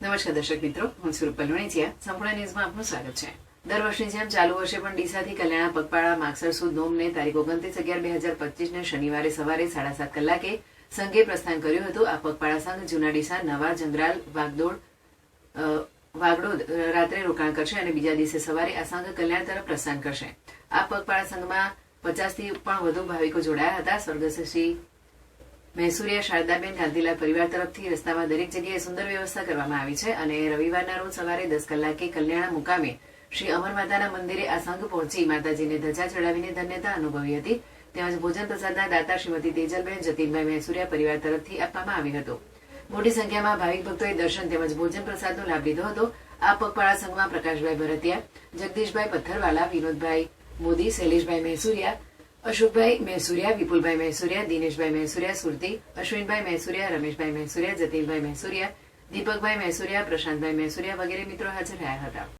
નમસ્કાર દર્શક મિત્રો, હું રૂપલ સંપૂર્ણ ન્યૂઝમાં આપનું સ્વાગત છે. દર વર્ષની જેમ ચાલુ વર્ષે પણ ડીસાથી કલ્યાણા પગપાળા માગસર સુદ નોમને તારીખ ઓગણત્રીસ અગિયાર બે હજાર પચીસને શનિવારે સવારે સાડા સાત કલાકે સંઘે પ્રસ્થાન કર્યું હતું. આ પગપાળા સંઘ જૂના ડીસા, નવા જંગરાલ વાગદોડ વાગડોદ રાત્રે રોકાણ કરશે અને બીજા દિવસે સવારે આ સંઘ કલ્યાણ તરફ પ્રસ્થાન કરશે. આ પગપાળા સંઘમાં પચાસથી પણ વધુ ભાવિકો જોડાયા હતા. સ્વર્ગસ્થ શ્રી મહેસુરિયા શારદાબેન, ગાંધીલાલ પરિવાર તરફથી રસ્તામાં દરેક જગ્યાએ સુંદર વ્યવસ્થા કરવામાં આવી છે અને રવિવારના રોજ સવારે દસ કલાકે કલ્યાણા મુકામે શ્રી અમર માતાના મંદિરે આ સંઘ પહોંચી માતાજીને ધજા ચડાવીને ધન્યતા અનુભવી હતી. તેમજ ભોજન પ્રસાદના દાતા શ્રીમતી તેજલબેન, જતીનભાઈ મૈસુરિયા પરિવાર તરફથી આપવામાં આવ્યો હતો. મોટી સંખ્યામાં ભાવિક ભક્તોએ દર્શન તેમજ ભોજન પ્રસાદનો લાભ લીધો હતો. આ પગપાળા સંઘમાં પ્રકાશભાઈ ભરતિયા, જગદીશભાઈ પથ્થરવાલા, વિનોદભાઈ મોદી, શૈલેષભાઈ મહેસુરિયા અશોકભાઈ મૈસુરિયા વિપુલભાઈ મૈસુરિયા દિનેશભાઈ મૈસુરિયા સુરતી અશ્વિનભાઈ મૈસુરિયા રમેશભાઈ મૈસુરિયા જતીનભાઈ મૈસુરિયા દીપકભાઈ મૈસુરિયા પ્રશાંતભાઈ મૈસુરિયા વગેરે મિત્રો હાજર રહ્યા હતા